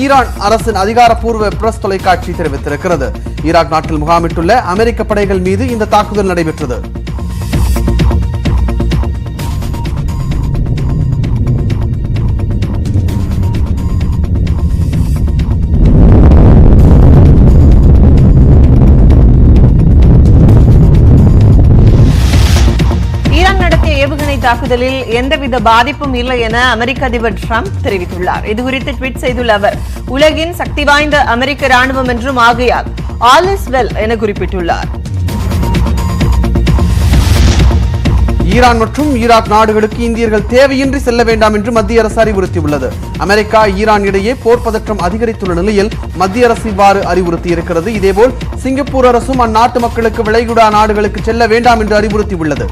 Iran அரசின் அதிகாரப்பூர்வ press தொலைக்காட்சி தெரிவித்திருக்கிறது. ஈராக் நாட்டில் முகாமிட்டுள்ள அமெரிக்க படைகள் மீது இந்த தாக்குதல் நடைபெற்றது. தாக்குதலில் எந்தவித பாதிப்பும் இல்லை என அமெரிக்க அதிபர் டிரம்ப் தெரிவித்துள்ளார். இதுகுறித்து ட்வீட் செய்துள்ள அவர் உலகின் சக்தி வாய்ந்த அமெரிக்க ராணுவம் என்றும் ஆகையால் ஆல் இஸ் வெல் என குறிப்பிட்டுள்ளார். ஈரான் மற்றும் ஈராக் நாடுகளுக்கு இந்தியர்கள் தேவையின்றி செல்ல வேண்டாம் என்று மத்திய அரசு அறிவுறுத்தியுள்ளது. அமெரிக்கா ஈரான் இடையே போர் பதற்றம் அதிகரித்துள்ள நிலையில் மத்திய அரசு இவ்வாறு அறிவுறுத்தியிருக்கிறது. இதேபோல் சிங்கப்பூர் அரசும் அந்நாட்டு மக்களுக்கு விளைகுடா நாடுகளுக்கு செல்ல வேண்டாம் என்று அறிவுறுத்தியுள்ளது.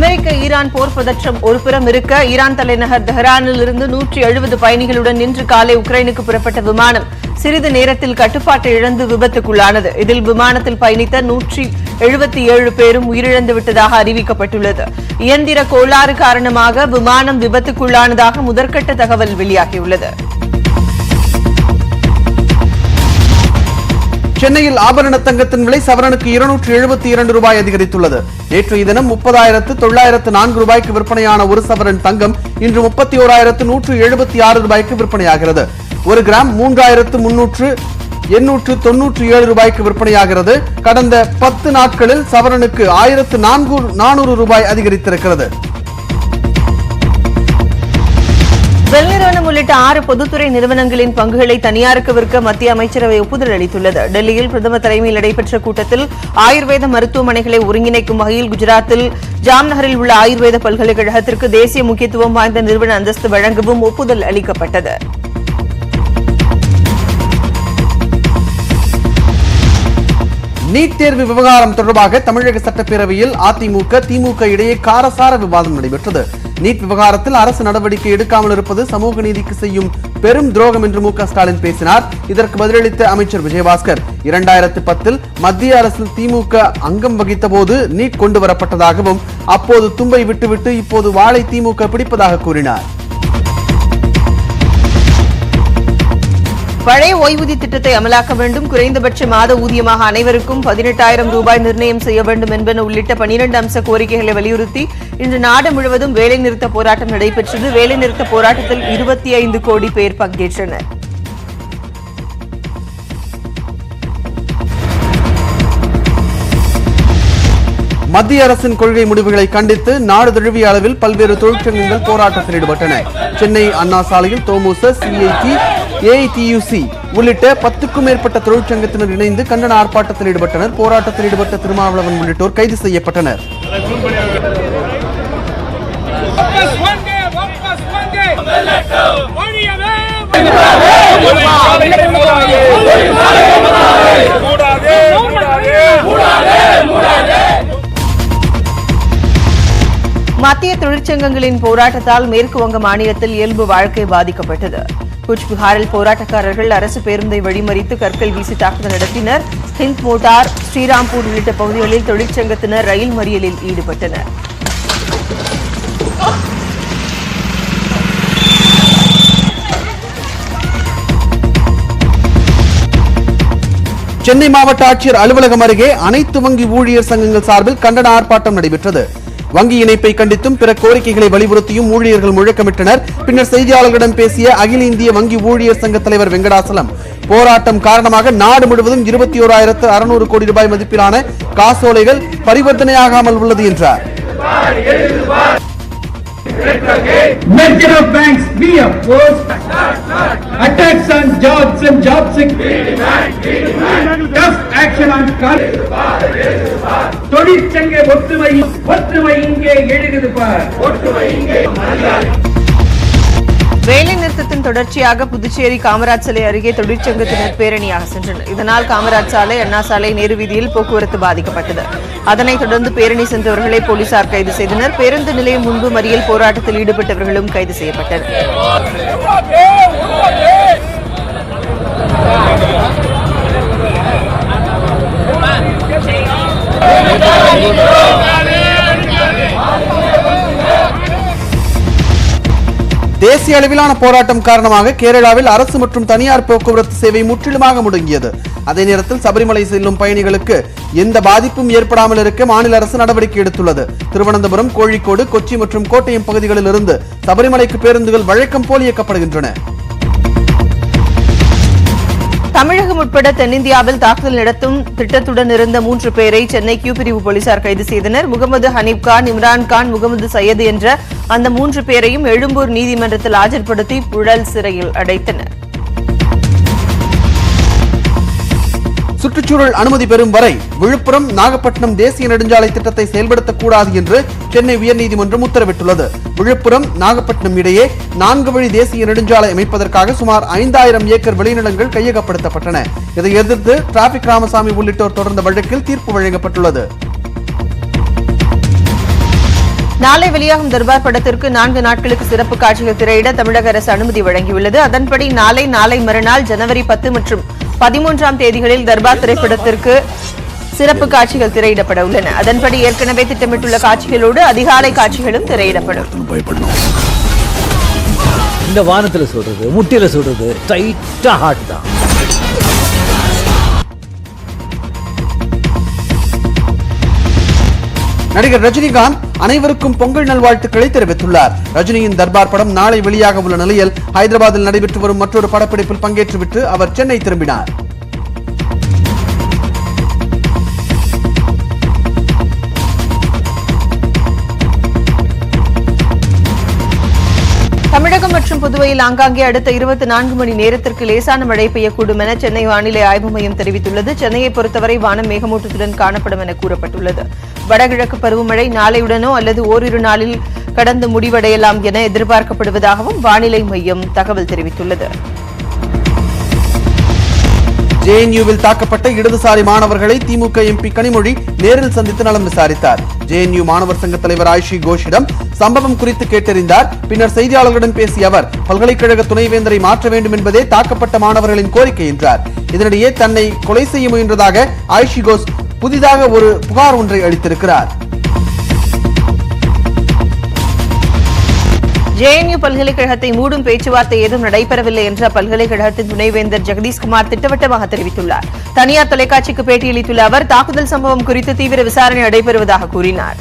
அமெரிக்க ஈரான் போர் பதற்றம் ஒருபுறம் இருக்க ஈரான் தலைநகர் தெஹ்ரானில் இருந்து நூற்றி எழுபது பயணிகளுடன் இன்று காலை உக்ரைனுக்கு புறப்பட்ட விமானம் சிறிது நேரத்தில் கட்டுப்பாட்டை இழந்து விபத்துக்குள்ளானது. இதில் விமானத்தில் பயணித்த நூற்றி எழுபத்தி ஏழு பேரும் உயிரிழந்து விட்டதாக அறிவிக்கப்பட்டுள்ளது. இயந்திர கோளாறு காரணமாக விமானம் விபத்துக்குள்ளானதாக முதற்கட்ட தகவல் வெளியாகியுள்ளது. சென்னையில் ஆபரண தங்கத்தின் விலை சவரனுக்கு இருநூற்று எழுபத்தி இரண்டு ரூபாய் அதிகரித்துள்ளது. நேற்றைய தினம் முப்பதாயிரத்து தொள்ளாயிரத்து நான்கு ரூபாய்க்கு விற்பனையான ஒரு சவரன் தங்கம் இன்று முப்பத்தி ஓராயிரத்து நூற்று எழுபத்தி ஆறு ரூபாய்க்கு விற்பனையாகிறது. ஒரு கிராம் மூன்றாயிரத்து முன்னூற்று எண்ணூற்று தொன்னூற்று ஏழு ரூபாய்க்கு விற்பனையாகிறது. கடந்த பத்து நாட்களில் சவரனுக்கு ஆயிரத்து நான்கு நானூறு ரூபாய் அதிகரித்திருக்கிறது. பெல் நிறுவனம் உள்ளிட்ட ஆறு பொதுத்துறை நிறுவனங்களின் பங்குகளை தனியாருக்கு விற்க மத்திய அமைச்சரவை ஒப்புதல் அளித்துள்ளது. டெல்லியில் பிரதமர் தலைமையில் நடைபெற்ற கூட்டத்தில் ஆயுர்வேத மருத்துவமனைகளை ஒருங்கிணைக்கும் வகையில் குஜராத்தில் ஜாம்நகரில் உள்ள ஆயுர்வேத பல்கலைக்கழகத்திற்கு தேசிய முக்கியத்துவம் வாய்ந்த நிறுவன அந்தஸ்து வழங்கவும் ஒப்புதல் அளிக்கப்பட்டது. நீட் தேர்வு விவகாரம் தொடர்பாக தமிழக சட்டப்பேரவையில் அதிமுக திமுக இடையே காரசார விவாதம் நடைபெற்றது. நீட் விவகாரத்தில் அரசு நடவடிக்கை எடுக்காமல் இருப்பது சமூக நீதிக்கு செய்யும் பெரும் துரோகம் என்று மு க ஸ்டாலின் பேசினார். இதற்கு பதிலளித்த அமைச்சர் விஜயபாஸ்கர் இரண்டாயிரத்து பத்தில் மத்திய அரசில் திமுக அங்கம் வகித்த போது நீட் கொண்டு வரப்பட்டதாகவும் அப்போது தும்பை விட்டுவிட்டு இப்போது வாளை திமுக பிடிப்பதாக கூறினார். பழைய ஓய்வூதிய திட்டத்தை அமலாக்க வேண்டும். குறைந்தபட்ச மாத ஊதியமாக அனைவருக்கும் பதினெட்டாயிரம் ரூபாய் நிர்ணயம் செய்ய வேண்டும் என்பன உள்ளிட்ட பனிரெண்டு அம்ச கோரிக்கைகளை வலியுறுத்தி இன்று நாடு முழுவதும் வேலைநிறுத்த போராட்டம் நடைபெற்றது. வேலைநிறுத்த போராட்டத்தில் இருபத்தி ஐந்து கோடி பேர் பங்கேற்றனர். மத்திய அரசின் கொள்கை முடிவுகளை கண்டித்து நாடு தழுவிய அளவில் பல்வேறு தொழிற்சங்கங்கள் போராட்டத்தில் ஈடுபட்டன. சென்னை அண்ணா சாலையில் தோமுச சிஐடி ஏஐடியூசி உள்ளிட்ட பத்துக்கும் மேற்பட்ட தொழிற்சங்கத்தினர் இணைந்து கண்டன ஆர்ப்பாட்டத்தில் ஈடுபட்டனர். போராட்டத்தில் ஈடுபட்ட திருமாவளவன் உள்ளிட்டோர் கைது செய்யப்பட்டனர். மத்திய தொழிற்சங்கங்களின் போராட்டத்தால் மேற்கு வங்க மாநிலத்தில் இயல்பு வாழ்க்கை பாதிக்கப்பட்டது. குச்பிஹாரில் போராட்டக்காரர்கள் அரசு பேருந்தை வழிமறித்து கற்கள் வீசி தாக்குதல் நடத்தினர். ஹிந்த் மோட்டார் ஸ்ரீராம்பூர் உள்ளிட்ட பகுதிகளில் தொழிற்சங்கத்தினர் ரயில் மறியலில் ஈடுபட்டனர். சென்னை மாவட்ட ஆட்சியர் அலுவலகம் அருகே அனைத்து வங்கி ஊழியர் சங்கங்கள் சார்பில் கண்டன ஆர்ப்பாட்டம் நடைபெற்றது. வங்கி இணைப்பை கண்டித்தும் பிற கோரிக்கைகளை வலியுறுத்தியும் ஊழியர்கள் முழக்கமிட்டனர். பின்னர் செய்தியாளர்களிடம் பேசிய அகில இந்திய வங்கி ஊழியர் சங்க தலைவர் வெங்கடாசலம் போராட்டம் காரணமாக நாடு முழுவதும் இருபத்தி ஓராயிரத்து அறுநூறு கோடி ரூபாய் மதிப்பிலான காசோலைகள் பரிவர்த்தனையாகாமல் உள்ளது என்றார். Merger of banks, we oppose. Attacks on jobs and job security. Tough action on corruption. தொழிற்சங்க ஒற்றுமை ஒற்றுமை இங்கே எழுகிறது பார் ஒற்றுமை இங்கே வேலை நிறுத்தத்தின் தொடர்ச்சியாக புதுச்சேரி காமராஜ் சாலை அருகே தொழிற்சங்கத்தினர் பேரணியாக சென்றனர். இதனால் காமராஜ் சாலை அண்ணா சாலை நேரு வீதியில் போக்குவரத்து பாதிக்கப்பட்டது. அதனைத் தொடர்ந்து பேரணி சென்றவர்களை போலீசார் கைது செய்தனர். பேருந்து நிலையம் முன்பு மறியல் போராட்டத்தில் ஈடுபட்டவர்களும் கைது செய்யப்பட்டனர். தேசிய அளவிலான போராட்டம் காரணமாக கேரளாவில் அரசு மற்றும் தனியார் போக்குவரத்து சேவை முற்றிலுமாக முடங்கியது. அதே நேரத்தில் சபரிமலை செல்லும் பயணிகளுக்கு எந்த பாதிப்பும் ஏற்படாமல் இருக்க மாநில அரசு நடவடிக்கை எடுத்துள்ளது. திருவனந்தபுரம் கோழிக்கோடு கொச்சி மற்றும் கோட்டயம் பகுதிகளில் இருந்து சபரிமலைக்கு பேருந்துகள் வழக்கம் போல் இயக்கப்படுகின்றன. தமிழகம் உட்பட தென்னிந்தியாவில் தாக்குதல் நடத்தும் திட்டத்துடன் இருந்த மூன்று பேரை சென்னை கியூ பிரிவு போலீசார் கைது செய்தனர். முகமது ஹனீப் கான் இம்ரான் கான் முகமது சையது என்ற அந்த மூன்று பேரையும் எழும்பூர் நீதிமன்றத்தில் ஆஜர்படுத்தி புழல் சிறையில் அடைத்தனர். சுற்றுச்சூழல் அனுமதி பெறும் வரை விழுப்புரம் நாகப்பட்டினம் தேசிய நெடுஞ்சாலை திட்டத்தை செயல்படுத்தக்கூடாது என்று சென்னை உயர்நீதிமன்றம் உத்தரவிட்டுள்ளது. விழுப்புரம் நாகப்பட்டினம் இடையே நான்கு வழி தேசிய நெடுஞ்சாலை அமைப்பதற்காக சுமார் ஐந்தாயிரம் ஏக்கர் விளைநிலங்கள் கையகப்படுத்தப்பட்டன. இதை எதிர்த்து டிராபிக் ராமசாமி உள்ளிட்டோர் தொடர்ந்த வழக்கில் தீர்ப்பு வழங்கப்பட்டுள்ளது. நாளை வெளியாகும் தர்பார் படத்திற்கு நான்கு நாட்களுக்கு சிறப்பு காட்சிகள் திரையிட தமிழக அரசு அனுமதி வழங்கியுள்ளது. அதன்படி நாளை நாளை மறுநாள் ஜனவரி பத்து மற்றும் பதிமூன்றாம் தேதிகளில் தர்பார் திரைப்படத்திற்கு சிறப்பு காட்சிகள் திரையிடப்பட உள்ளன. அதன்படி ஏற்கனவே திட்டமிட்டுள்ள காட்சிகளோடு அதிகாலை காட்சிகளும் திரையிடப்படும். இந்த வானத்துல சொல்றது முட்டியில சொல்றது டைட்டா ஹார்ட் தான். நடிகர் ரஜினிகாந்த் அனைவருக்கும் பொங்கல் நல்வாழ்த்துக்களை தெரிவித்துள்ளார். ரஜினியின் தர்பார் படம் நாளை வெளியாக உள்ள நிலையில் ஹைதராபாத்தில் நடைபெற்று வரும் மற்றொரு படப்பிடிப்பில் பங்கேற்றுவிட்டு அவர் சென்னை திரும்பினார். புதுவையில் ஆங்காங்கே அடுத்த இருபத்தி நான்கு மணி நேரத்திற்கு லேசான மழை பெய்யக்கூடும் என சென்னை வானிலை ஆய்வு மையம் தெரிவித்துள்ளது. சென்னையை பொறுத்தவரை வானம் மேகமூட்டத்துடன் காணப்படும் என கூறப்பட்டுள்ளது. வடகிழக்கு பருவமழை நாளையுடனோ அல்லது ஓரிரு நாளில் கடந்து முடிவடையலாம் என எதிர்பார்க்கப்படுவதாகவும் வானிலை மையம் தகவல் தெரிவித்துள்ளது. ஜேஎன்யூவில் தாக்கப்பட்ட இடதுசாரி மாணவர்களை திமுக எம்பி கனிமொழி நேரில் சந்தித்து நலம் விசாரித்தார். ஜேஎன்யூ மாணவர் சங்க தலைவர் ஆயிஷி கோஷிடம் சம்பவம் குறித்து கேட்டறிந்தார். பின்னர் செய்தியாளர்களிடம் பேசிய அவர் பல்கலைக்கழக துணைவேந்தரை மாற்ற வேண்டும் என்பதே தாக்கப்பட்ட மாணவர்களின் கோரிக்கை என்றார். இதனிடையே தன்னை கொலை செய்ய முயன்றதாக ஆயிஷி கோஷ் புதிதாக ஒரு புகார் ஒன்றை அளித்திருக்கிறார். ஜேஎன்யூ பல்கலைக்கழகத்தை மூடும் பேச்சுவார்த்தை ஏதும் நடைபெறவில்லை என்று அப்பல்கலைக்கழகத்தின் துணைவேந்தர் ஜெகதீஷ்குமார் திட்டவட்டமாக தெரிவித்துள்ளார். தனியார் தொலைக்காட்சிக்கு பேட்டியளித்துள்ள அவர் தாக்குதல் சம்பவம் குறித்து தீவிர விசாரணை நடைபெறுவதாக கூறினார்.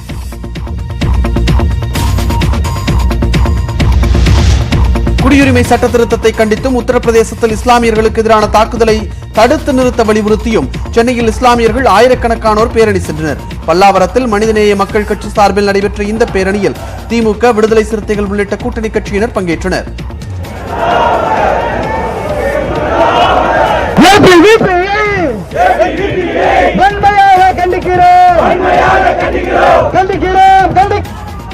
குடியுரிமை சட்ட திருத்தத்தை கண்டித்தும் உத்தரப்பிரதேசத்தில் இஸ்லாமியர்களுக்கு எதிரான தாக்குதலை தடுத்து நிறுத்த வலியுறுத்தியும் சென்னையில் இஸ்லாமியர்கள் ஆயிரக்கணக்கானோர் பேரணி சென்றனர் பல்லாவரத்தில் மனிதநேய மக்கள் கட்சி சார்பில் நடைபெற்ற இந்த பேரணியில் திமுக விடுதலை சிறுத்தைகள் உள்ளிட்ட கூட்டணி கட்சியினர் பங்கேற்றனர் கண்டிக்கிறோம் கண்டிக்கிறோம்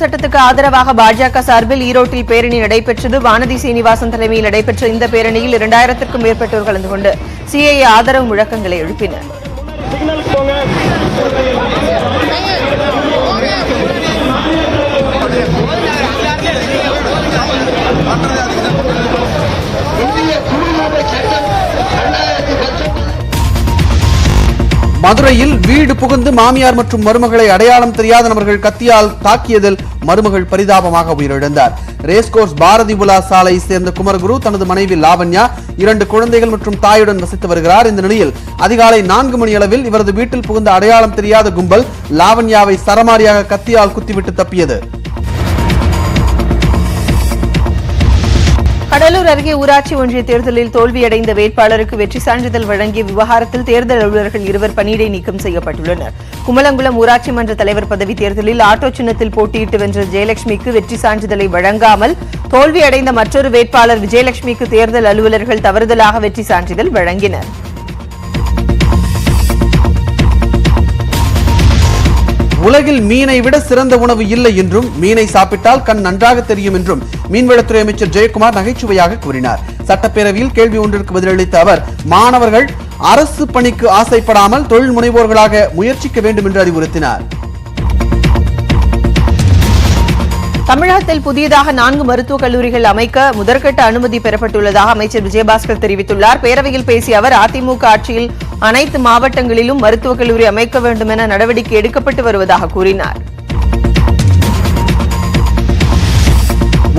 சட்டத்துக்கு ஆதரவாக பாஜக சார்பில் ஈரோட்டில் பேரணி நடைபெற்றது. வானதி சீனிவாசன் தலைமையில் நடைபெற்ற இந்த பேரணியில் இரண்டாயிரத்திற்கும் மேற்பட்டோர் கலந்து கொண்டு சிஐஏ ஆதரவு முழக்கங்களை எழுப்பினர். மதுரையில் வீடு புகுந்து மாமியார் மற்றும் மருமகளை அடையாளம் தெரியாத நபர்கள் கத்தியால் தாக்கியதில் மருமகள் பரிதாபமாக உயிரிழந்தார். ரேஸ்கோர்ஸ் பாரதி உலா சாலை சேர்ந்த குமரகுரு தனது மனைவி லாவண்யா இரண்டு குழந்தைகள் மற்றும் தாயுடன் வசித்து வருகிறார். இந்த நிலையில் அதிகாலை நான்கு மணி அளவில் இவரது வீட்டில் புகுந்த அடையாளம் தெரியாத கும்பல் லாவண்யாவை சரமாரியாக கத்தியால் குத்திவிட்டு தப்பியது. கடலூர் அருகே ஊராட்சி ஒன்றிய தேர்தலில் தோல்வியடைந்த வேட்பாளருக்கு வெற்றி சான்றிதழ் வழங்கிய விவகாரத்தில் தேர்தல் அலுவலர்கள் இருவர் பணியிடை நீக்கம் செய்யப்பட்டுள்ளனர். குமலங்குளம் ஊராட்சி மன்ற தலைவர் பதவி தேர்தலில் ஆட்டோ சின்னத்தில் போட்டியிட்டு வென்ற ஜெயலட்சுமிக்கு வெற்றி சான்றிதழை வழங்காமல் தோல்வியடைந்த மற்றொரு வேட்பாளர் விஜயலட்சுமிக்கு தேர்தல் அலுவலர்கள் தவறுதலாக வெற்றி சான்றிதழ் வழங்கினர். உலகில் மீனை விட சிறந்த உணவு இல்லை என்றும் மீனை சாப்பிட்டால் கண் நன்றாக தெரியும் என்றும் மீன்வளத்துறை அமைச்சர் ஜெயக்குமார் நகைச்சுவையாக கூறினார். சட்டப்பேரவையில் கேள்வி ஒன்றிற்கு பதிலளித்த அவர் மாணவர்கள் அரசு பணிக்கு ஆசைப்படாமல் தொழில் முனைவோர்களாக முயற்சிக்க வேண்டும் என்று அறிவுறுத்தினார். தமிழகத்தில் புதியதாக நான்கு மருத்துவக் கல்லூரிகள் அமைக்க முதற்கட்ட அனுமதி பெறப்பட்டுள்ளதாக அமைச்சர் விஜயபாஸ்கர் தெரிவித்துள்ளார். பேரவையில் பேசிய அவர் அதிமுக ஆட்சியில் அனைத்து மாவட்டங்களிலும் மருத்துவக் கல்லூரி அமைக்க வேண்டும் என நடவடிக்கை எடுக்கப்பட்டு வருவதாக கூறினார்.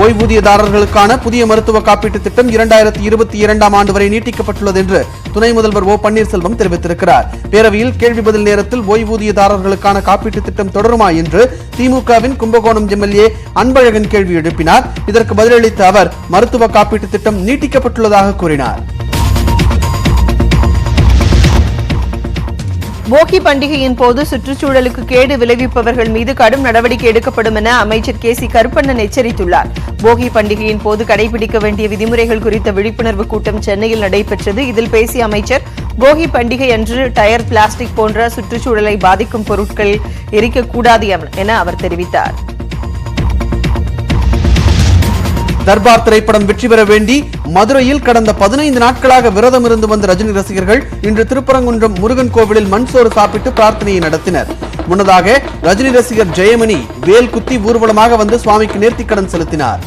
ஓய்வூதியதாரர்களுக்கான புதிய மருத்துவ காப்பீட்டு திட்டம் இரண்டாயிரத்தி இருபத்தி இரண்டாம் ஆண்டு வரை நீட்டிக்கப்பட்டுள்ளது என்று துணை முதல்வர் ஓ பன்னீர்செல்வம் தெரிவித்திருக்கிறார். பேரவையில் கேள்வி பதில் நேரத்தில் ஓய்வூதியதாரர்களுக்கான காப்பீட்டு திட்டம் தொடருமா என்று திமுகவின் கும்பகோணம் எம்எல்ஏ அன்பழகன் கேள்வி எழுப்பினார். இதற்கு பதிலளித்த அவர் மருத்துவ காப்பீட்டு திட்டம் நீட்டிக்கப்பட்டுள்ளதாக கூறினார். போகி பண்டிகையின் போது சுற்றுச்சூழலுக்கு கேடு விளைவிப்பவர்கள் மீது கடும் நடவடிக்கை எடுக்கப்படும் என அமைச்சர் கே சி கருப்பண்ணன் எச்சரித்துள்ளார். போகி பண்டிகையின் போது கடைபிடிக்க வேண்டிய விதிமுறைகள் குறித்த விழிப்புணர்வு கூட்டம் சென்னையில் நடைபெற்றது. இதில் பேசிய அமைச்சர் போகி பண்டிகை அன்று டயர் பிளாஸ்டிக் போன்ற சுற்றுச்சூழலை பாதிக்கும் பொருட்கள் எரிக்கக்கூடாது என அவர் தெரிவித்தார். தர்பார் திரைப்படம் வெற்றி பெற வேண்டி மதுரையில் கடந்த பதினைந்து நாட்களாக விரதம் இருந்து வந்த ரஜினி ரசிகர்கள் இன்று திருப்பரங்குன்றம் முருகன் கோவிலில் மண்சோறு சாப்பிட்டு பிரார்த்தனையை நடத்தினர். முன்னதாக ரஜினி ரசிகர் ஜெயமணி வேல் குத்தி ஊர்வலமாக வந்து சுவாமிக்கு நேர்த்திக்கடன் செலுத்தினார்.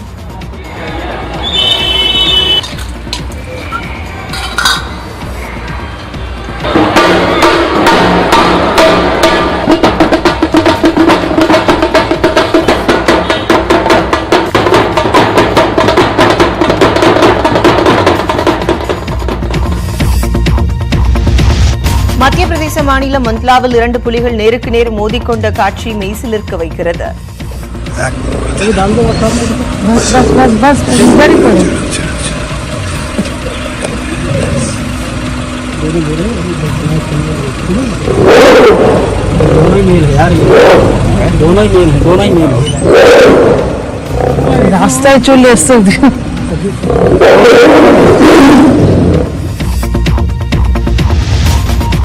மத்திய பிரதேச மாநிலம் மந்த்லாவில் இரண்டு புலிகள் நேருக்கு நேர் மோதிக்கொண்ட காட்சி மெய்சிலிருக்க வைக்கிறது. রাস্তায় சொல்லி এসছে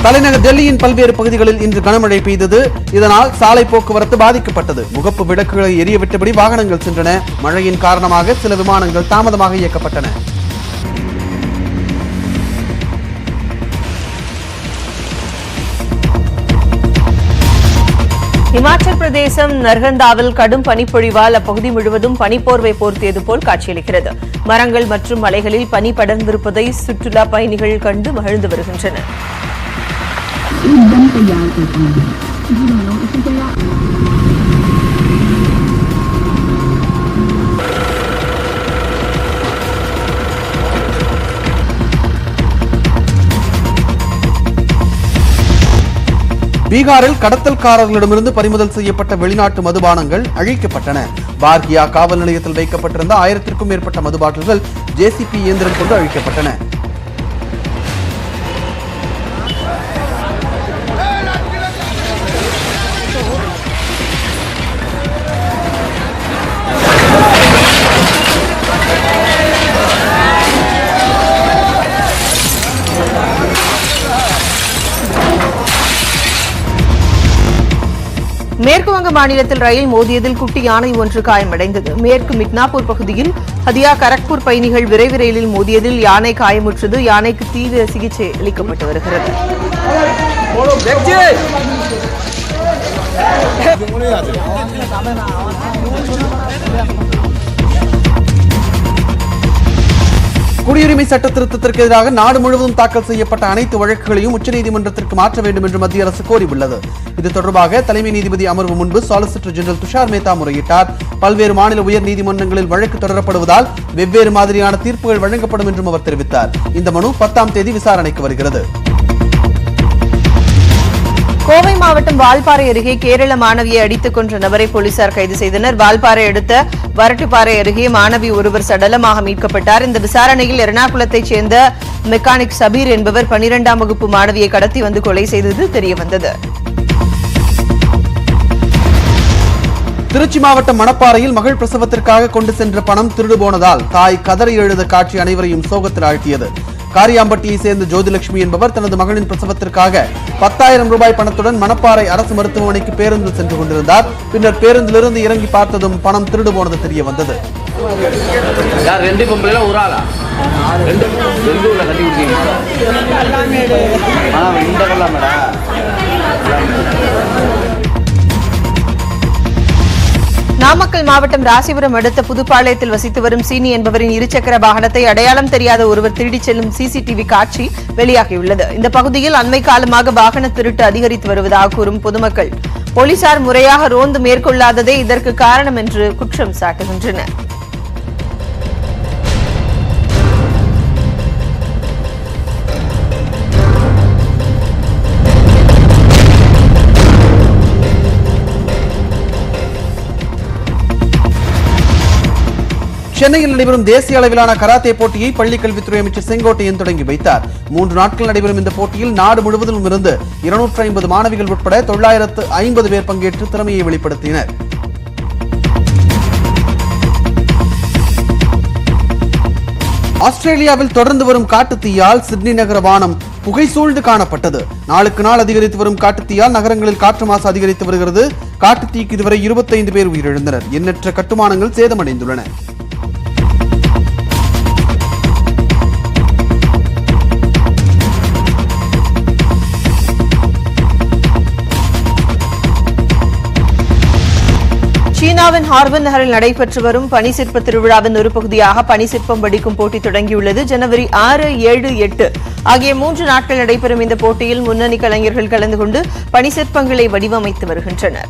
தலைநகர் டெல்லியின் பல்வேறு பகுதிகளில் இன்று கனமழை பெய்தது. இதனால் சாலை போக்குவரத்து பாதிக்கப்பட்டது. முகப்பு விளக்குகளை எரியவிட்டபடி வாகனங்கள் சென்றன. மழையின் காரணமாக சில விமானங்கள் தாமதமாக இயக்கப்பட்டன. இமாச்சல் பிரதேசம் நர்கந்தாவில் கடும் பனிப்பொழிவால் அப்பகுதி முழுவதும் பனிப்போர்வை போர்த்தியது போல் காட்சியளிக்கிறது. மரங்கள் மற்றும் மலைகளில் பனி படர்ந்திருப்பதை சுற்றுலா பயணிகள் கண்டு மகிழ்ந்து வருகின்றனர். பீகாரில் கடத்தல்காரர்களிடமிருந்து பறிமுதல் செய்யப்பட்ட வெளிநாட்டு மதுபானங்கள் அழிக்கப்பட்டன பார்கியா காவல் நிலையத்தில் வைக்கப்பட்டிருந்த ஆயிரத்திற்கும் மேற்பட்ட மதுபாட்டில்கள் ஜேசிபி இயந்திரம் கொண்டு அழிக்கப்பட்டன மாநிலத்தில் ரயில் மோதியதில் குட்டி யானை ஒன்று காயமடைந்தது. மேற்கு மிட்னாப்பூர் பகுதியில் ஹதியா கரக்பூர் பயணிகள் விரைவு ரயிலில் மோதியதில் யானை காயமுற்றது. யானைக்கு தீவிர சிகிச்சை அளிக்கப்பட்டு வருகிறது. குடியுரிமை சட்ட திருத்தத்திற்கு எதிராக நாடு முழுவதும் தாக்கல் செய்யப்பட்ட அனைத்து வழக்குகளையும் உச்சநீதிமன்றத்திற்கு மாற்ற வேண்டும் என்று மத்திய அரசு கோரியுள்ளது. இது தொடர்பாக தலைமை நீதிபதி அமர்வு முன்பு சாலிசிட்டர் ஜெனரல் துஷார் மேத்தா முறையிட்டார். பல்வேறு மாநில உயர் நீதிமன்றங்களில் வழக்கு தொடரப்படுவதால் வெவ்வேறு மாதிரியான தீர்ப்புகள் வழங்கப்படும் என்றும் அவர் தெரிவித்தார். இந்த மனு பத்தாம் தேதி விசாரணைக்கு வருகிறது. கோவை மாவட்டம் வால்பாறை அருகே கேரள மாணவியை அடித்துக் கொன்ற நபரை போலீசார் கைது செய்தனர். வால்பாறை அடுத்த வரட்டுப்பாறை அருகே மாணவி ஒருவர் சடலமாக மீட்கப்பட்டார். இந்த விசாரணையில் எர்ணாகுளத்தைச் சேர்ந்த மெக்கானிக் சபீர் என்பவர் பனிரெண்டாம் வகுப்பு மாணவியை கடத்தி வந்து கொலை செய்தது தெரியவந்தது. திருச்சி மாவட்டம் மணப்பாறையில் மகள் பிரசவத்திற்காக கொண்டு சென்ற பணம் திருடு போனதால் தாய் கதறி எழுத காட்சி அனைவரையும் சோகத்தில் ஆழ்த்தியது. காரியாம்பட்டியை சேர்ந்த ஜோதிலட்சுமி என்பவர் தனது மகளின் பிரசவத்திற்காக பத்தாயிரம் ரூபாய் பணத்துடன் மணப்பாறை அரசு மருத்துவமனைக்கு பேருந்தில் சென்று கொண்டிருந்தார். பின்னர் பேருந்திலிருந்து இறங்கி பார்த்ததும் பணம் திருடு போனது தெரிய வந்தது. ரெண்டு ஒரு ஆளா? ரெண்டு ரெண்டு உள்ள கட்டி கொடுத்தீங்க. இந்த நாமக்கல் மாவட்டம் ராசிபுரம் அடுத்த புதுப்பாளையத்தில் வசித்து வரும் சீனி என்பவரின் இருசக்கர வாகனத்தை அடையாளம் தெரியாத ஒருவர் திருடிச் செல்லும் சிசிடிவி காட்சி வெளியாகியுள்ளது. இந்த பகுதியில் அண்மை காலமாக வாகன திருட்டு அதிகரித்து வருவதாக கூறும் பொதுமக்கள். போலீசார் முறையாக ரோந்து மேற்கொள்ளாததே இதற்கு காரணம் என்று குற்றம் சாட்டுகின்றனர். சென்னையில் நடைபெறும் தேசிய அளவிலான கராத்தே போட்டியை பள்ளிக் கல்வித்துறை அமைச்சர் செங்கோட்டையன் தொடங்கி வைத்தார். மூன்று நாட்கள் நடைபெறும் இந்த போட்டியில் நாடு முழுவதிலும் இருந்து இருநூற்றி ஐம்பது மாணவிகள் உட்பட தொள்ளாயிரத்து ஐம்பது பேர் பங்கேற்று திறமையை வெளிப்படுத்தினர். ஆஸ்திரேலியாவில் தொடர்ந்து வரும் காட்டுத்தீயால் சிட்னி நகர வானம் புகை சூழ்ந்து காணப்பட்டது. நாளுக்கு நாள் அதிகரித்து வரும் காட்டுத்தீயால் நகரங்களில் காற்று மாசு அதிகரித்து வருகிறது. காட்டுத்தீக்கு இதுவரை 25 பேர் உயிரிழந்தனர். எண்ணற்ற கட்டுமானங்கள் சேதமடைந்துள்ளன. சீனாவின் ஹார்பன் நகரில் நடைபெற்று வரும் பனிசிற்ப திருவிழாவின் ஒரு பகுதியாக பனிசிற்பம் வடிக்கும் போட்டி தொடங்கியுள்ளது. ஜனவரி ஆறு ஏழு எட்டு ஆகிய மூன்று நாட்கள் நடைபெறும் இந்த போட்டியில் முன்னணி கலைஞர்கள் கலந்து கொண்டு பனிசிற்பங்களை வடிவமைத்து வருகின்றனர்.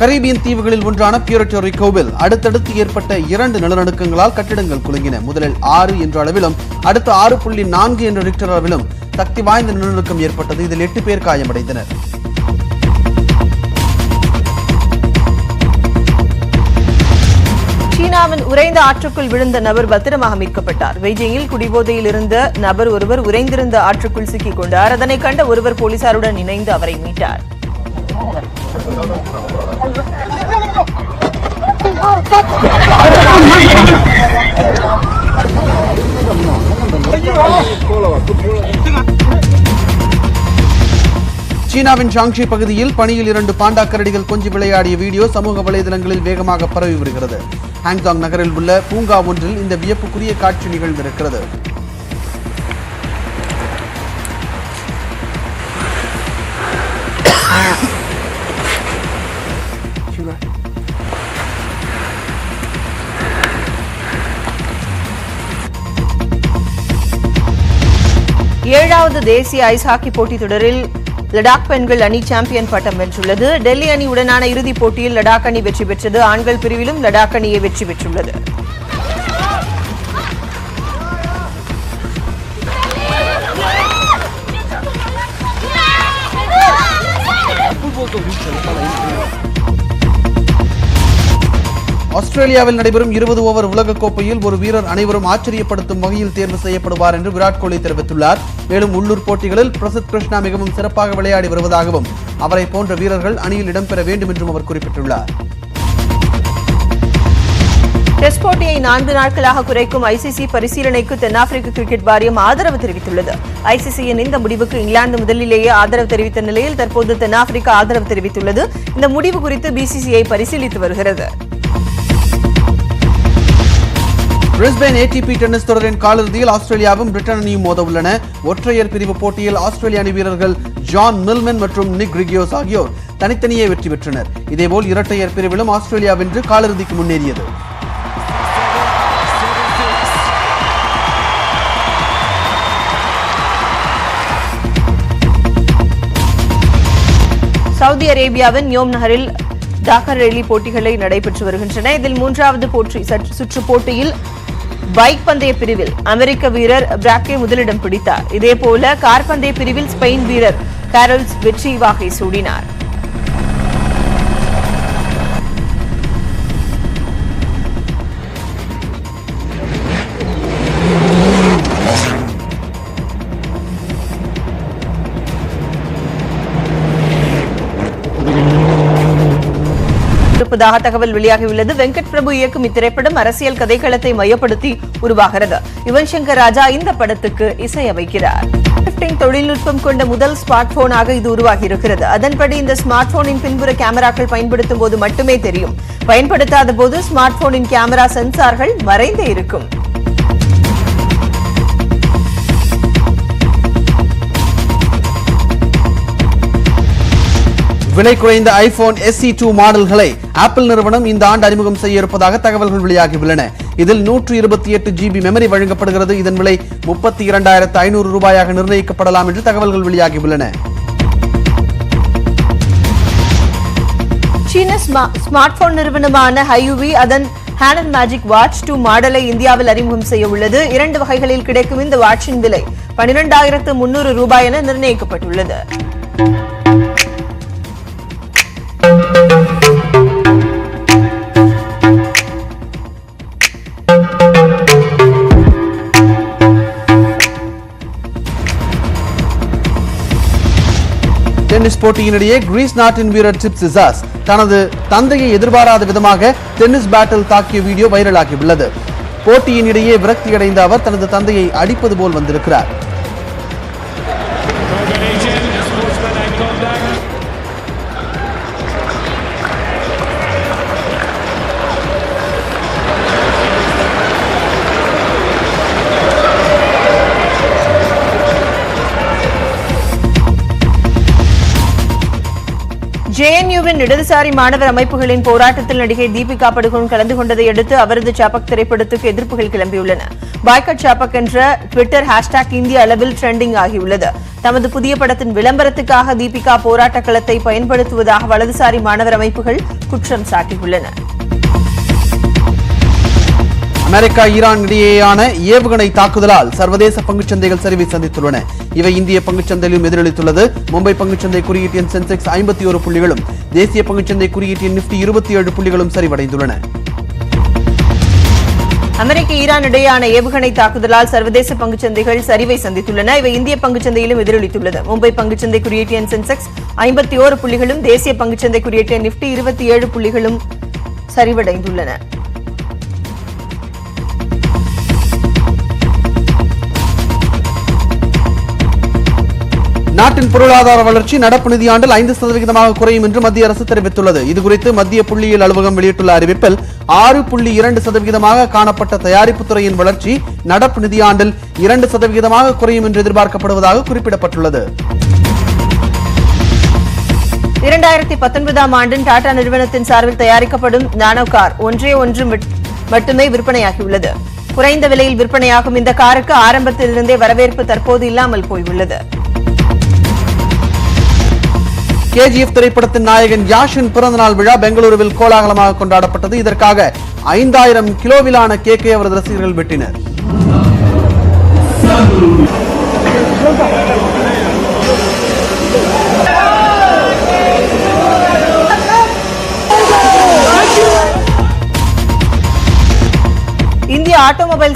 கரீபியன் தீவுகளில் ஒன்றான பியூரட்டோ ரிகோவில் அடுத்தடுத்து ஏற்பட்ட இரண்டு நிலநடுக்கங்களால் கட்டிடங்கள் குலுங்கின. முதலில் ஆறு என்ற அளவிலும் அடுத்து ஆறு புள்ளி நான்கு என்ற ரிக்டர் அளவிலும் சக்தி வாய்ந்த நிலநடுக்கம் ஏற்பட்டது. இதில் எட்டு பேர் காயமடைந்தனர். சீனாவின் உறைந்த ஆற்றுக்குள் விழுந்த நபர் பத்திரமாக மீட்கப்பட்டார். பெய்ஜிங்கில் குடிபோதையில் இருந்த நபர் ஒருவர் உறைந்திருந்த ஆற்றுக்குள் சிக்கிக் கொண்டார். அதனை கண்ட ஒருவர் போலீசாருடன் இணைந்து அவரை மீட்டார். சீனாவின் ஷாங்ஷி பகுதியில் பணியில் இரண்டு பாண்டா கரடிகள் கொஞ்சி விளையாடிய வீடியோ சமூக வலைதளங்களில் வேகமாக பரவி வருகிறது. ஹாங்காங் நகரில் உள்ள பூங்கா ஒன்றில் இந்த வியப்புக்குரிய காட்சி நிகழ்ந்திருக்கிறது. இரண்டாவது தேசிய ஐஸ் ஹாக்கி போட்டித் தொடரில் லடாக் பெண்கள் அணி சாம்பியன் பட்டம் வென்றுள்ளது. டெல்லி அணி உடனான இறுதிப் போட்டியில் லடாக் அணி வெற்றி பெற்றது. ஆண்கள் பிரிவிலும் லடாக் அணியை வெற்றி பெற்றுள்ளது. ஆஸ்திரேலியாவில் நடைபெறும் இருபது ஓவர் உலகக்கோப்பையில் ஒரு வீரர் அனைவரும் ஆச்சரியப்படுத்தும் வகையில் தேர்வு செய்யப்படுவார் என்று விராட் கோலி தெரிவித்துள்ளார். மேலும் உள்ளூர் போட்டிகளில் பிரசித் கிருஷ்ணா மிகவும் சிறப்பாக விளையாடி வருவதாகவும் அவரை போன்ற வீரர்கள் அணியில் இடம்பெற வேண்டும் என்றும் அவர் குறிப்பிட்டுள்ளார். டெஸ்ட் போட்டியை நான்கு நாட்களாக குறைக்கும் ஐசிசி பரிசீலனைக்கு தென்னாப்பிரிக்க கிரிக்கெட் வாரியம் ஆதரவு தெரிவித்துள்ளது. ஐசிசியின் இந்த முடிவுக்கு இங்கிலாந்து முதலிலேயே ஆதரவு தெரிவித்த நிலையில் தற்போது தென்னாப்பிரிக்கா ஆதரவு தெரிவித்துள்ளது. இந்த முடிவு குறித்து பிசிசிஐ பரிசீலித்து வருகிறது. பிரிஸ்பேன் ஏடிபி டென்னிஸ் தொடரின் காலிறுதியில் ஆஸ்திரேலியாவும் பிரிட்டன் அணியும் மோத உள்ளன ஒற்றையர் பிரிவு போட்டியில் ஆஸ்திரேலிய அணி வீரர்கள் ஜான் மில்மன் மற்றும் நிக் ரிகியோஸ் ஆகியோர் தனித்தனியே வெற்றி பெற்றனர். இதேபோல் இரட்டையர் பிரிவிலும் ஆஸ்திரேலியா வென்று காலிறுதிக்கு முன்னேறியது. சவுதி அரேபியாவின் யோம் நகரில் டாக்கர் ரேலி போட்டிகளை நடைபெற்று வருகின்றன. இதில் மூன்றாவது போட்டி சற்று- சுற்று போட்டியில் பைக் பந்தய பிரிவில் அமெரிக்க வீரர் பிராக்கே முதலிடம் பிடித்தார். இதேபோல கார் பந்தய பிரிவில் ஸ்பெயின் வீரர் காரல்ஸ் வெற்றி வாகை சூடினார். இருப்பதாக தகவல் வெளியாகியுள்ளது. வெங்கட் பிரபு இயக்கும் இத்திரைப்படம் அரசியல் கதைக்களத்தை மையப்படுத்தி உருவாகிறது. யுவன் சங்கர் ராஜா இந்த படத்துக்கு இசையமைக்கிறார். தொழில்நுட்பம் கொண்ட முதல் ஸ்மார்ட் போனாக இது உருவாகி இருக்கிறது அதன்படி இந்த ஸ்மார்ட் போனின் பின்புற கேமராக்கள் பயன்படுத்தும் போது மட்டுமே தெரியும். பயன்படுத்தாத போது ஸ்மார்ட் போனின் கேமரா சென்சார்கள் மறைந்தே இருக்கும். விலை குறைந்த ஐபோன் SE2 டூ மாடல்களை ஆப்பிள் நிறுவனம் இந்த ஆண்டு அறிமுகம் செய்ய இருப்பதாக தகவல்கள் வெளியாகியுள்ளன. இதில் நூற்று இருபத்தி எட்டு ஜிபி மெமரி வழங்கப்படுகிறது. இதன் விலை முப்பத்தி இரண்டாயிரத்து ஐநூறு ரூபாயாக நிர்ணயிக்கப்படலாம் என்று தகவல்கள் வெளியாகியுள்ளன. சீன ஸ்மார்ட் போன் நிறுவனமான ஹையூவி அதன் ஹேனன் மேஜிக் வாட்ச் டூ மாடலை இந்தியாவில் அறிமுகம் செய்ய உள்ளது. இரண்டு வகைகளில் கிடைக்கும் இந்த வாட்சின் விலை பனிரெண்டாயிரத்து முன்னூறு ரூபாய் என நிர்ணயிக்கப்பட்டுள்ளது. டென்னிஸ் போட்டியினிடையே கிரீஸ் நாட்டின் வீரர் சிப் சிசாஸ் தனது தந்தையை எதிர்பாராத விதமாக டென்னிஸ் பேட்டில் தாக்கிய வீடியோ வைரலாகியுள்ளது. போட்டியினிடையே விரக்தியடைந்த அவர் தனது தந்தையை அடிப்பது போல் வந்திருக்கிறார். ஜேஎன்யூவின் இடதுசாரி மாணவர் அமைப்புகளின் போராட்டத்தில் நடிகை தீபிகா படுகோன் கலந்து கொண்டதை அடுத்து அவரது சாபக் திரைப்படத்துக்கு எதிர்ப்புகள் கிளம்பியுள்ளன. பாய்கட் சாபக் என்ற ட்விட்டர் ஹேஷ்டாக் இந்திய அளவில் ட்ரெண்டிங் ஆகியுள்ளது. தமது புதிய படத்தின் விளம்பரத்துக்காக தீபிகா போராட்ட களத்தை பயன்படுத்துவதாக வலதுசாரி மாணவர் அமைப்புகள் குற்றம் சாட்டியுள்ளன. அமெரிக்கா ஈரான் இடையேயான ஏவுகணை தாக்குதலால் சர்வதேச பங்குச்சந்தைகள் சரிவை சந்தித்துள்ளன. இவை இந்திய பங்குச்சந்தையிலும் எதிரொலித்துள்ளது. மும்பை பங்குச்சந்தை குறியீட்டின் சென்செக்ஸ் ஐம்பத்தி ஒரு புள்ளிகளும் தேசிய பங்குச்சந்தை குறியீட்டின் நிப்டி இருபத்தி ஏழு புள்ளிகளும் சரிவடைந்துள்ளன. அமெரிக்க ஈரான் இடையேயான ஏவுகணை தாக்குதலால் சர்வதேச பங்குச்சந்தைகள் சரிவை சந்தித்துள்ளன. இவை இந்திய பங்குச்சந்தையிலும் எதிரொலித்துள்ளது. மும்பை பங்குச்சந்தை குறியீட்டு எண் சென்செக்ஸ் ஐம்பத்தி ஓரு புள்ளிகளும் தேசிய பங்குச்சந்தை குறியீட்டு நிப்டி இருபத்தி ஏழு புள்ளிகளும் சரிவடைந்துள்ளன. நாட்டின் பொருளாதார வளர்ச்சி நடப்பு நிதியாண்டில் ஐந்து சதவிகிதமாக குறையும் என்று மத்திய அரசு தெரிவித்துள்ளது. இதுகுறித்து மத்திய புள்ளியியல் அலுவலகம் வெளியிட்டுள்ள அறிவிப்பில் ஆறு புள்ளி இரண்டு சதவிகிதமாக காணப்பட்ட தயாரிப்பு துறையின் வளர்ச்சி நடப்பு நிதியாண்டில் இரண்டு சதவிகிதமாக குறையும் என்று எதிர்பார்க்கப்படுவதாக குறிப்பிடப்பட்டுள்ளது. இரண்டாயிரத்தி பத்தொன்பதாம் ஆண்டின் டாடா நிறுவனத்தின் சார்பில் தயாரிக்கப்படும் நானோ கார் ஒன்றே ஒன்று மட்டுமே விற்பனையாகியுள்ளது. குறைந்த விலையில் விற்பனையாகும் இந்த காருக்கு ஆரம்பத்திலிருந்தே வரவேற்பு தற்போது இல்லாமல் போயுள்ளது. கேஜிஎஃப் திரைப்படத்தின் நாயகன் யாஷின் பிறந்தநாள் விழா பெங்களூருவில் கோலாகலமாக கொண்டாடப்பட்டது. இதற்காக ஐந்தாயிரம் கிலோவிலான கேக்கை அவரது ரசிகர்கள் வெட்டினர்.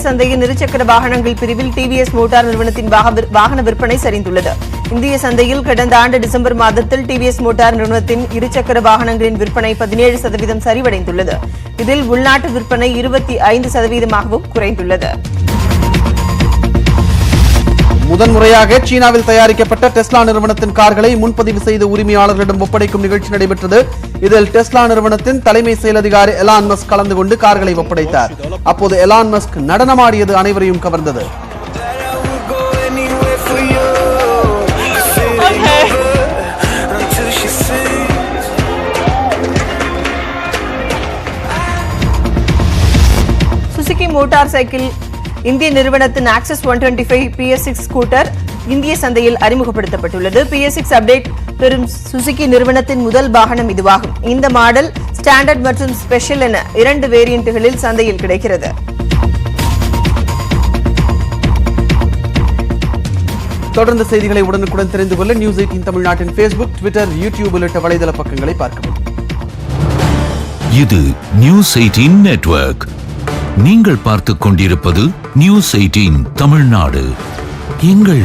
ஆட்டோமொபைல் சந்தையின் இருசக்கர வாகனங்கள் பிரிவில் டிவிஎஸ் மோட்டார் நிறுவனத்தின் வாகன விற்பனை சரிந்துள்ளது. இந்திய சந்தையில் கடந்த ஆண்டு டிசம்பர் மாதத்தில் டிவிஎஸ் மோட்டார் நிறுவனத்தின் இருசக்கர வாகனங்களின் விற்பனை பதினேழு சதவீதம் சரிவடைந்துள்ளது. இதில் உள்நாட்டு விற்பனை இருபத்தி ஐந்து சதவீதமாகவும் குறைந்துள்ளது. முதன்முறையாக சீனாவில் தயாரிக்கப்பட்ட டெஸ்லா நிறுவனத்தின் கார்களை முன்பதிவு செய்த உரிமையாளர்களிடம் ஒப்படைக்கும் நிகழ்ச்சி நடைபெற்றது. இதில் டெஸ்லா நிறுவனத்தின் தலைமை செயல் அதிகாரி எலான் மஸ்க் கலந்து கொண்டு கார்களை ஒப்படைத்தார். அப்போது எலான் மஸ்க் நடனமாடியது அனைவரையும் கவர்ந்தது. சுசுகி மோட்டார் சைக்கிள் இந்திய நிறுவனத்தின் access one twenty five BS six scooter இந்திய சந்தையில் அறிமுகப்படுத்தப்பட்டுள்ளது. பிஎஸ் சிக்ஸ் அப்டேட் பெறும் சுசுகி நிறுவனத்தின் முதல் வாகனம் இதுவாகும். இந்த மாடல் ஸ்டாண்டர்ட் மற்றும் ஸ்பெஷல் என இரண்டு வேரியன்ட்டுகளில் சந்தையில் கிடைக்கிறது. தொடர்ந்து செய்திகளை உடனுக்குடன் தெரிந்து கொள்ள நியூஸ் எயிட்டின் தமிழ்நாட்டின் ஃபேஸ்புக் ட்விட்டர் யூடியூப் உள்ளிட்ட வலைதள பக்கங்களை பார்க்கவும். இது நியூஸ் எயிட்டீன் நெட்வொர்க் நீங்கள் பார்த்துக் கொண்டிருப்பது நியூஸ் எயிட்டீன் தமிழ்நாடு எங்கள்